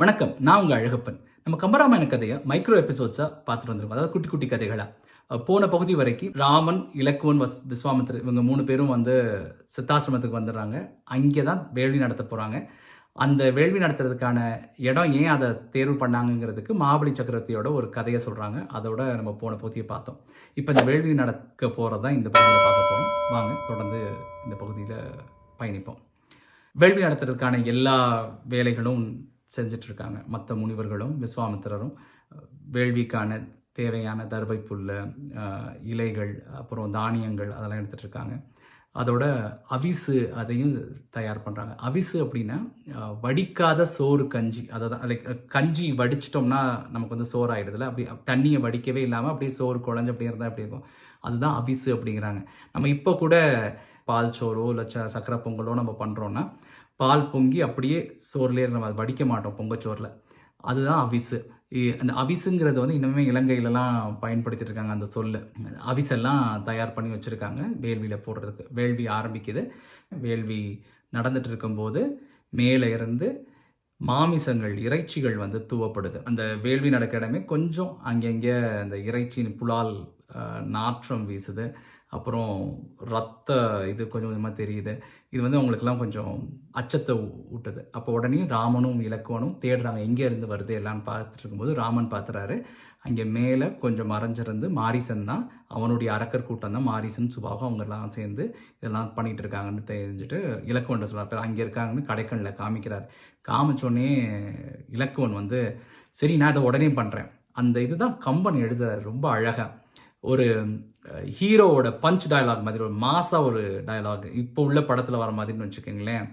வணக்கம். நான் உங்கள் அழகப்பன். நம்ம கம்பராமாயண கதையை மைக்ரோ எபிசோட்ஸாக பார்த்துட்டு வந்திருக்கோம். அதாவது குட்டி குட்டி கதைகளாக போன பகுதி வரைக்கும் ராமன் இலக்குவன் வஸ் விஸ்வாமித்திரர் இவங்க மூணு பேரும் வந்து சித்தாசிரமத்துக்கு வந்துடுறாங்க. அங்கே தான் வேள்வி நடத்த போகிறாங்க அந்த வேள்வி நடத்துறதுக்கான இடம் ஏன் அதை தேர்வு பண்ணாங்கங்கிறதுக்கு மகாபலி சக்கரவர்த்தியோட ஒரு கதையை சொல்கிறாங்க அதோட நம்ம போன பகுதியை பார்த்தோம். இப்போ இந்த வேள்வி நடக்க போகிறது தான் இந்த பகுதியில் பார்க்க போகிறோம் வாங்க தொடர்ந்து இந்த பகுதியில் பயணிப்போம். வேள்வி நடத்துறதுக்கான எல்லா வேலைகளும் செஞ்சிட்ருக்காங்க. மற்ற முனிவர்களும் விஸ்வாமித்திரரும் வேள்விக்கான தேவையான தர்பை புல் இலைகள் அப்புறம் தானியங்கள் அதெல்லாம் எடுத்துகிட்டு இருக்காங்க அதோட அவிசு அதையும் தயார் பண்ணுறாங்க அவிசு அப்படின்னா வடிக்காத சோறு கஞ்சி. அதாவது லைக் கஞ்சி வடிச்சிட்டோம்னா நமக்கு வந்து சோறு ஆகிடுதுல அப்படி தண்ணியை வடிக்கவே இல்லாமல் அப்படியே சோறு குழஞ்சு அப்படியே இருந்தால் அப்படி இருக்கும்? அதுதான் அவிசு அப்படிங்கிறாங்க. நம்ம இப்போ கூட பால் சோறோ இல்லை ச சக்கரை பொங்கலோ நம்ம பண்ணுறோன்னா பால் பொங்கி அப்படியே சோறுலேயே நம்ம அதை வடிக்க மாட்டோம் பொங்கச்சோறில் அதுதான் அவிசு. அந்த அவிசுங்கிறது வந்து இன்னுமே இலங்கையிலலாம் பயன்படுத்திட்டு இருக்காங்க அந்த சொல் அவிசெல்லாம் தயார் பண்ணி வச்சுருக்காங்க வேள்வியில் போடுறதுக்கு. வேள்வி ஆரம்பிக்குது. வேள்வி நடந்துட்டு இருக்கும்போது மேலே இருந்து மாமிசங்கள் இறைச்சிகள் வந்து தூவப்படுது. அந்த வேள்வி நடக்கிற இடமே கொஞ்சம் அங்கங்கே அந்த இறைச்சியின் புலால் நாற்றம் வீசுது. அப்புறம் ரத்த இது கொஞ்சம் கொஞ்சமாக தெரியுது. இது வந்து அவங்களுக்குலாம் கொஞ்சம் அச்சத்தை ஊட்டுது. அப்போ உடனே ராமனும் இலக்குவனும் தேடுறாங்க. எங்கே இருந்து வருது எல்லாம் பார்த்துட்டு இருக்கும்போது ராமன் பார்த்துறாரு. அங்கே மேலே கொஞ்சம் மறைஞ்சிருந்து மாரிசன் தான் அவனுடைய அரக்கர் கூட்டம் தான். மாரிசன் சுபாவம் அவங்கெல்லாம் சேர்ந்து இதெல்லாம் பண்ணிட்டு இருக்காங்கன்னு தெரிஞ்சுட்டு இலக்குவன் சொல்கிறார் அங்கே இருக்காங்கன்னு கடைக்கண்ணில் காமிக்கிறார். காமிச்சோடனே இலக்குவன் வந்து சரி நான் இதை உடனே பண்ணுறேன் அந்த இதுதான் கம்பன் எழுதுறாரு ரொம்ப அழகாக ஒரு ஹீரோவோட பஞ்ச் டயலாக் மாதிரி ஒரு மாசா ஒரு டயலாக் இப்போ உள்ள படத்தில் வர மாதிரின்னு வச்சுக்கோங்களேன்.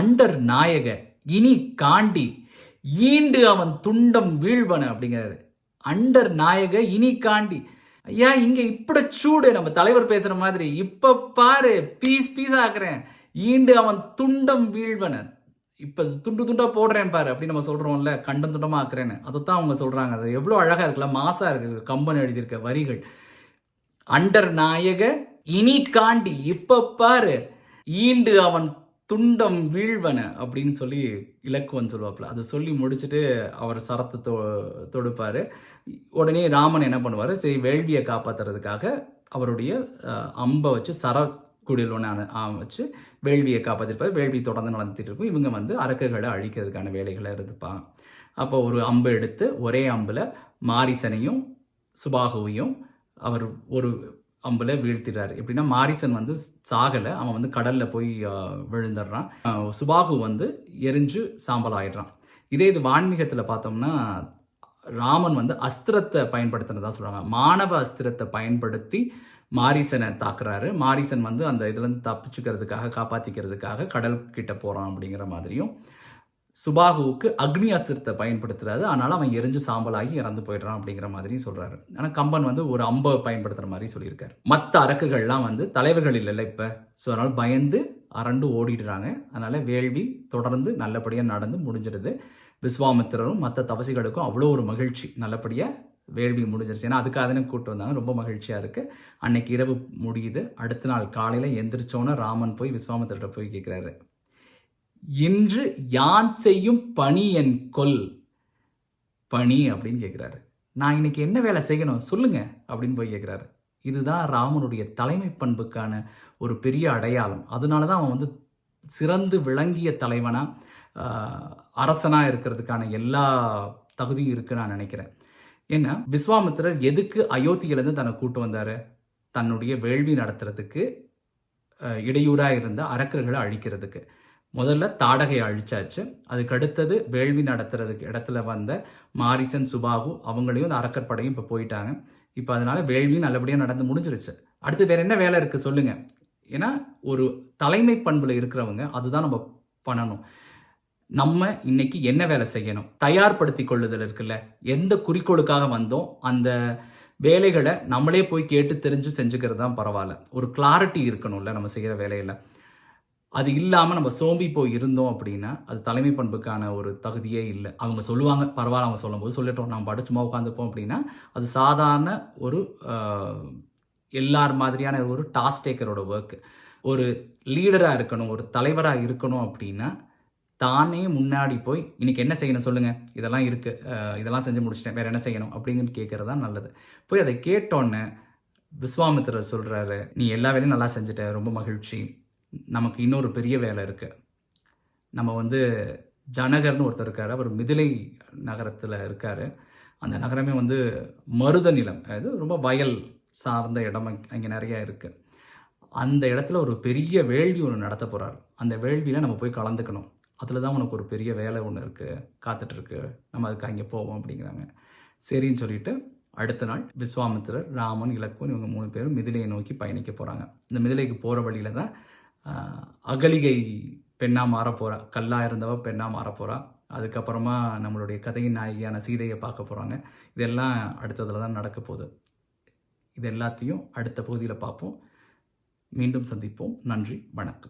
அண்டர் நாயக இனி காண்டி ஈண்டு அவன் துண்டம் வீழ்வன அப்படிங்கிறாரு. அண்டர் நாயக இனி காண்டி. ஐயா இங்கே இப்படி சூடு நம்ம தலைவர் பேசுகிற மாதிரி. இப்போ பாரு பீஸ் பீஸ் ஆக்குறேன். ஈண்டு அவன் துண்டம் வீழ்வன. இப்போ துண்டு துண்டாக போடுறேன் பாரு அப்படின்னு நம்ம சொல்கிறோம்ல கண்டம் துண்டமாக ஆக்குறேன்னு. அதைத்தான் அவங்க சொல்கிறாங்க அது எவ்வளோ அழகாக இருக்குல்ல மாசாக இருக்கு கம்பன் எழுதியிருக்க வரிகள். அண்டர் நாயக இனி காண்டி இப்போ பாரு ஈண்டு அவன் துண்டம் வீழ்வன அப்படின்னு சொல்லி இலக்குவன் சொல்லுவாப்புல. அதை சொல்லி முடிச்சுட்டு அவர் சரத்தை தொ தொடுப்பார். உடனே ராமன் என்ன பண்ணுவார் சரி வேள்வியை காப்பாத்துறதுக்காக அவருடைய அம்பை வச்சு சர குடில் ஒன்று வச்சு வேள்வியை காப்பாற்றிருப்பார் வேள்வி தொடர்ந்து நடந்துகிட்டு இருக்கும் இவங்க வந்து அரக்குகளை அழிக்கிறதுக்கான வேலைகளை இருந்துப்பாங்க அப்போ ஒரு அம்பு எடுத்து ஒரே அம்பில் மாரிசனையும் சுபாகுவையும் அவர் ஒரு அம்பில் வீழ்த்திடுறார். எப்படின்னா மாரிசன் வந்து சாகலை. அவன் வந்து கடலில் போய் விழுந்துடுறான். சுபாகு வந்து எரிஞ்சு சாம்பல் ஆயிடுறான். இதே இது வான்மீகத்தில் பார்த்தோம்னா ராமன் வந்து அஸ்திரத்தை பயன்படுத்தினதா சொல்கிறாங்க மாணவ அஸ்திரத்தை பயன்படுத்தி மாரிசனை தாக்குறாரு. மாரிசன் வந்து அந்த இதுலேருந்து தப்பிச்சுக்கிறதுக்காக காப்பாற்றிக்கிறதுக்காக கடல் கிட்ட போகிறான் அப்படிங்கிற மாதிரியும் சுபாகுவுக்கு அக்னி அஸ்திரத்தை பயன்படுத்துறாரு. அதனால் அவன் எரிஞ்சு சாம்பலாகி இறந்து போயிடுறான் அப்படிங்கிற மாதிரி சொல்கிறாரு ஆனால் கம்பன் வந்து ஒரு அம்பை பயன்படுத்துகிற மாதிரி சொல்லியிருக்காரு. மற்ற அரக்குகள்லாம் வந்து தலைவர்கள் இல்லைல்ல இப்போ. ஸோ அதனால் பயந்து அரண்டு ஓடிடுறாங்க. அதனால் வேள்வி தொடர்ந்து நல்லபடியாக நடந்து முடிஞ்சிடுது. விஸ்வாமித்திரரும் மற்ற தவசிகளுக்கும் அவ்வளோ ஒரு மகிழ்ச்சி. நல்லபடியாக வேள்வி முடிஞ்சிருச்சு. ஏன்னா அதுக்காக தானே கூப்பிட்டு வந்தாங்க. ரொம்ப மகிழ்ச்சியாக இருக்குது அன்னைக்கு இரவு முடியுது. அடுத்த நாள் காலையில் எந்திரிச்சோன்னே ராமன் போய் விஸ்வாமித்திரர்கிட்ட போய் கேட்குறாரு இன்று யான் செய்யும் பணி என் கொல். பணி அப்படின்னு கேட்குறாரு நான் இன்னைக்கு என்ன வேலை செய்யணும்? சொல்லுங்க அப்படின்னு போய் கேட்குறாரு இதுதான் ராமனுடைய தலைமை பண்புக்கான ஒரு பெரிய அடையாளம். அதனால தான் அவன் வந்து சிறந்து விளங்கிய தலைவனாக அரசனாக இருக்கிறதுக்கான எல்லா தகுதியும் இருக்குது நான் நினைக்கிறேன். ஏன்னா விஸ்வாமித்திரர் எதுக்கு அயோத்தியிலேருந்து தன்னை கூட்டு வந்தார்? தன்னுடைய வேள்வி நடத்துறதுக்கு இடையூறாக இருந்த அரக்கர்களை அழிக்கிறதுக்கு. முதல்ல தாடகையை அழிச்சாச்சு. அதுக்கு அடுத்தது வேள்வி நடத்துறதுக்கு இடத்துல வந்த மாரிசன் சுபாகு அவங்களையும் அந்த அரக்கர் படையும் இப்போ போயிட்டாங்க. இப்போ அதனால வேள்வியும் நல்லபடியாக நடந்து முடிஞ்சிருச்சு. அடுத்து வேற என்ன வேலை இருக்குது சொல்லுங்கள் ஏன்னா ஒரு தலைமை பண்பில் இருக்கிறவங்க அதுதான் நம்ம பண்ணணும். நம்ம இன்னைக்கு என்ன வேலை செய்யணும்? தயார்படுத்தி கொள்ளுதல் இருக்குல்ல. எந்த குறிக்கோளுக்காக வந்தோம்? அந்த வேலைகளை நம்மளே போய் கேட்டு தெரிஞ்சு செஞ்சுக்கிறது தான் பரவாயில்ல. ஒரு கிளாரிட்டி இருக்கணும்ல நம்ம செய்கிற வேலையில். அது இல்லாமல் நம்ம சோம்பி போய் இருந்தோம் அப்படின்னா அது தலைமை பண்புக்கான ஒரு தகுதியே இல்லை. அவங்க சொல்லுவாங்க பரவாயில்ல அவங்க சொல்லும்போது சொல்லிட்டோம். நம்ம படிச்சுமா சும்மா உட்காந்துப்போம் அப்படின்னா அது சாதாரண ஒரு எல்லார் மாதிரியான ஒரு டாஸ்க் டேக்கரோட ஒர்க் ஒரு லீடராக இருக்கணும் ஒரு தலைவராக இருக்கணும் அப்படின்னா தானே முன்னாடி போய் இன்னைக்கு என்ன செய்யணும் சொல்லுங்கள் இதெல்லாம் இருக்குது இதெல்லாம் செஞ்சு முடிச்சிட்டேன். வேறு என்ன செய்யணும்? அப்படிங்கன்னு கேட்கறது தான் நல்லது. போய் அதை கேட்டோன்னே விஸ்வாமித்திரர் சொல்கிறாரு நீ எல்லா வேலையும் நல்லா செஞ்சுட்ட. ரொம்ப மகிழ்ச்சி. நமக்கு இன்னொரு பெரிய வேலை இருக்குது நம்ம வந்து ஜனகர்னு ஒருத்தர் இருக்கார். அவர் மிதிலை நகரத்தில் இருக்கார். அந்த நகரமே வந்து மருத நிலம். அதாவது ரொம்ப வயல் சார்ந்த இடம் அங்கே நிறையா இருக்குது அந்த இடத்துல ஒரு பெரிய வேள்வி ஒன்று நடத்த போகிறார் அந்த வேள்வியில் நம்ம போய் கலந்துக்கணும். அதில் தான் உனக்கு ஒரு பெரிய வேலை ஒன்று இருக்குது காத்துட்ருக்கு நம்ம அதுக்கு அங்கே போவோம் அப்படிங்கிறாங்க. சரின்னு சொல்லிட்டு அடுத்த நாள் விஸ்வாமித்திரர் ராமன் இலக்குவன் இவங்க மூணு பேரும் மிதிலையை நோக்கி பயணிக்க போகிறாங்க இந்த மிதிலைக்கு போகிற வழியில தான் அகலிகை பெண்ணாக மாற போகிறா கல்லாக இருந்தவ பெண்ணாக மாற போகிறா அதுக்கப்புறமா நம்மளுடைய கதையின் நாயகியான சீதையை பார்க்க போகிறாங்க இதெல்லாம் அடுத்ததில் தான் நடக்க போகுது. இது எல்லாத்தையும் அடுத்த பகுதியில் பார்ப்போம். மீண்டும் சந்திப்போம். நன்றி வணக்கம்.